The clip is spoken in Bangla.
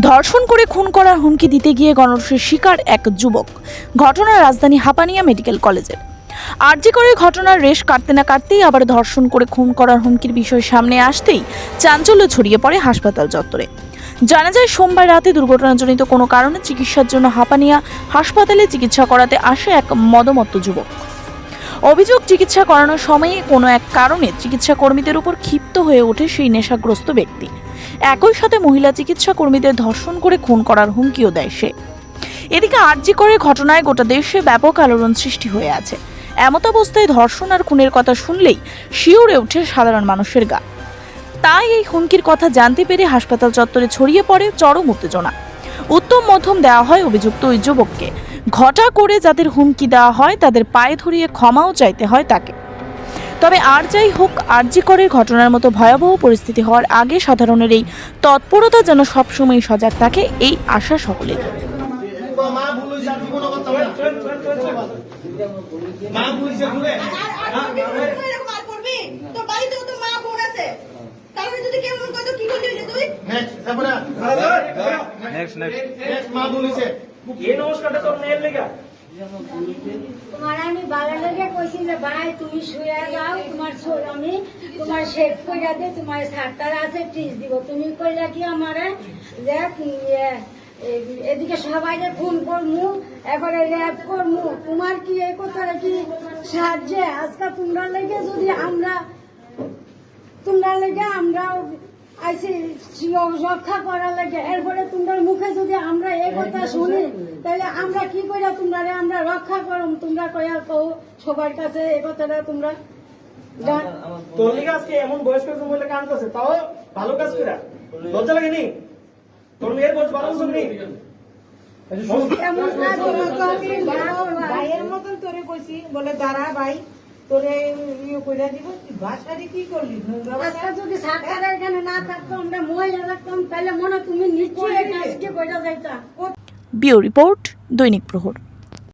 ধর্ষণ করে খুন করার হুমকি দিতে গিয়ে গণরসের শিকার এক যুবক। ঘটনা রাজধানী হাপানিয়া মেডিকেল কলেজের। আরজি করে ঘটনার রেশ কাটতে না কাটতেই আবার ধর্ষণ করে খুন করার হুমকির বিষয় সামনে আসতেই চাঞ্চল্য ছড়িয়ে পড়ে হাসপাতাল চত্বরে। জানা যায়, সোমবার রাতে দুর্ঘটনাজনিত কোনো কারণে চিকিৎসার জন্য হাপানিয়া হাসপাতালে চিকিৎসা করাতে আসে এক মদমত্ত যুবক। অভিযোগ, চিকিৎসা করানোর সময়ে কোনো এক কারণে চিকিৎসা কর্মীদের উপর ক্ষিপ্ত হয়ে ওঠে সেই নেশাগ্রস্ত ব্যক্তি। একই সাথে মহিলা চিকিৎসা কর্মীদের ধর্ষণ করে খুন করার হুমকিও দেয় সে। এদিকে আর্জি করে ঘটনায় গোটা দেশে ব্যাপক আলোড়ন সৃষ্টি হয়ে আছে। এমত অবস্থায় ধর্ষণ আর খুনের কথা শুনলেই শিউরে ওঠে সাধারণ মানুষের গা। তাই এই হুমকির কথা জানতে পেরে হাসপাতাল চত্বরে ছড়িয়ে পড়ে চরম উত্তেজনা। উত্তম মধ্যম দেওয়া হয় অভিযুক্ত ওই যুবককে। ঘটা করে যাদের হুমকি দেওয়া হয়, তাদের পায়ে ধরিয়ে ক্ষমাও চাইতে হয় তাকে। তবে আর যাই হোক আরজি করের ঘটনার মতো ভয়াবহ পরিস্থিতি হওয়ার আগে সাধারণের এই তৎপরতা যেন সবসময় সজাগ থাকে, এই আশা সকলের মা ভুল হয়েছে আমি কোনো কথা না মা ভুল হয়েছে ঘুরে আর তুই এরকম আর করবি? তোর তোমার আমি কইছি যে, ভাই, তুমি শুয়ে যাও, তোমার ছো- আমি, তোমার শেভ করে তোমার সারটার আছে দিব। তুমি কইলা কি আমারে? যে এদিকে সবাই ফোন করমু এবারে র্যাপ করমু, তোমার কি এই কথাটা কি সাহায্যে? আজকে তোমরা লেগে যদি আমরা, তোমরা লেগে আমরা আইসি রক্ষা করার লাগে। এরপরে তোমরা মুখে যদি আমরা এই কথা শুনি তাহলে আমরা কি কইরা তোমরা আমরা রক্ষা করম? তোমরা কইয়া কও? সবার কাছে এই কথাটা তোমরা জান- তোর লিগে আজকে এমন বয়স্ক মহিলা কাজ করছে তাও ভালো কাজ করে লজ্জা লাগেনি তোর মেয়ের বয়স বারো বছর এমন কাজ করলে তো আমি ভালো না। ভাইয়ের মতন তোরে কইছি বলে দাঁড়া ভাই তোরে ইয়ে কইরা দিব তুই কি করলি? আজকে যদি এখানে না থাকতো আমরা মহিলা থাকতাম তাহলে মনে হয় তুমি নিশ্চয়ই এই কাজকে কইরা যাইতা। বিও রিপোর্ট দৈনিক প্রহর।